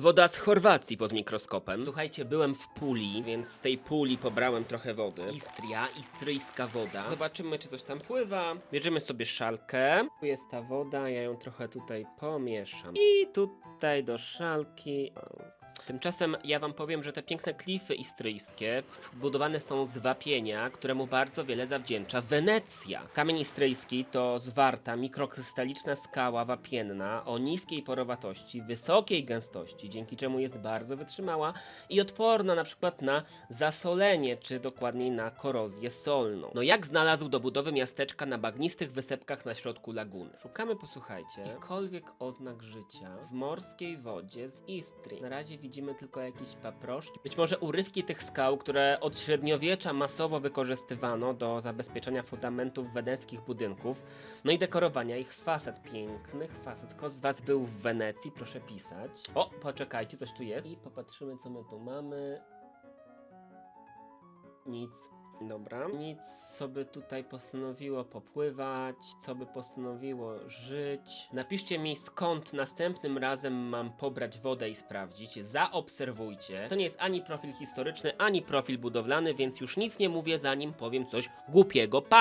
Woda z Chorwacji pod mikroskopem. Słuchajcie, byłem w Puli, więc z tej Puli pobrałem trochę wody. Istria, istryjska woda. Zobaczymy, czy coś tam pływa. Bierzemy sobie szalkę. Tu jest ta woda, ja ją trochę tutaj pomieszam. I tutaj do szalki. Tymczasem ja wam powiem, że te piękne klify istryjskie zbudowane są z wapienia, któremu bardzo wiele zawdzięcza Wenecja. Kamień istryjski to zwarta, mikrokrystaliczna skała wapienna o niskiej porowatości, wysokiej gęstości, dzięki czemu jest bardzo wytrzymała i odporna na przykład na zasolenie, czy dokładniej na korozję solną. No jak znalazł do budowy miasteczka na bagnistych wysepkach na środku laguny? Szukamy, posłuchajcie, jakichkolwiek oznak życia w morskiej wodzie z Istrii. Na razie widzimy tylko jakieś paproszki, być może urywki tych skał, które od średniowiecza masowo wykorzystywano do zabezpieczenia fundamentów weneckich budynków, no i dekorowania ich fasad, pięknych fasad. Kto z was był w Wenecji? Proszę pisać. O, poczekajcie, coś tu jest. I popatrzymy, co my tu mamy. Nic. Dobra. Nic, co by tutaj postanowiło popływać, co by postanowiło żyć. Napiszcie mi skąd następnym razem mam pobrać wodę i sprawdzić. Zaobserwujcie. To nie jest ani profil historyczny, ani profil budowlany, więc już nic nie mówię, zanim powiem coś głupiego. Pa!